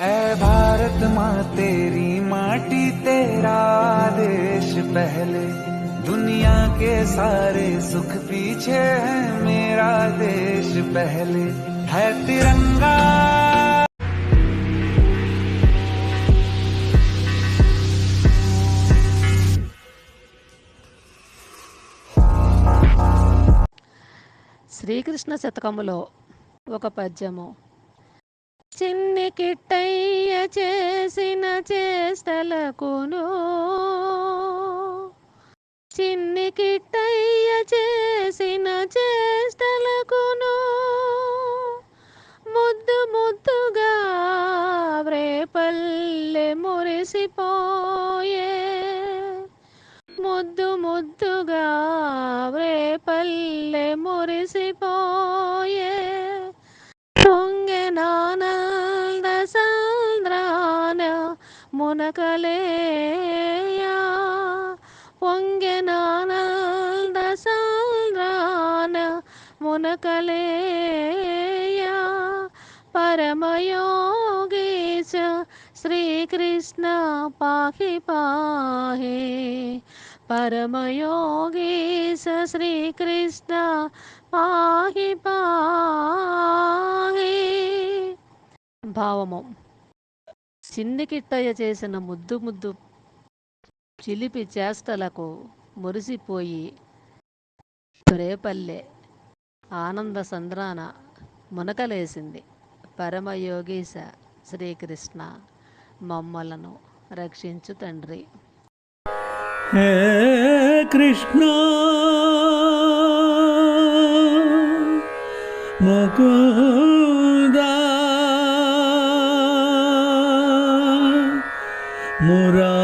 ऐ भारत माँ तेरी माटी तेरा देश पहले दुनिया के सारे सुख पीछे है मेरा देश पहले है तिरंगा శ్రీకృష్ణ శతకములో ఒక పద్యము చిన్ని కిట్టయ్య చేసిన చేష్టలకును. చిన్ని కిట్టయ్య చేసిన చేష్టలకును. ముద్దు ముద్దుగా వ్రేపల్లె మురిసిపోయే. ముద్దు ముద్దుగా వ్రేపల్లె మురిసిపోయే. మునకలేయా పొంగెనానంద సాంద్రాన మునకలేయా పరమయోగేశ శ్రీకృష్ణ పాహి పాహే పరమయోగేశ శ్రీకృష్ణ పాహి పాహే భావము చిన్నికిట్టయ్య చేసిన ముద్దు ముద్దు చిలిపి చేష్టలకు మురిసిపోయి రేపల్లె ఆనంద సంద్రాన మునకలేసింది. పరమయోగీశ శ్రీకృష్ణ మమ్మలను రక్షించు తండ్రి. హే కృష్ణ! ముకుంద murari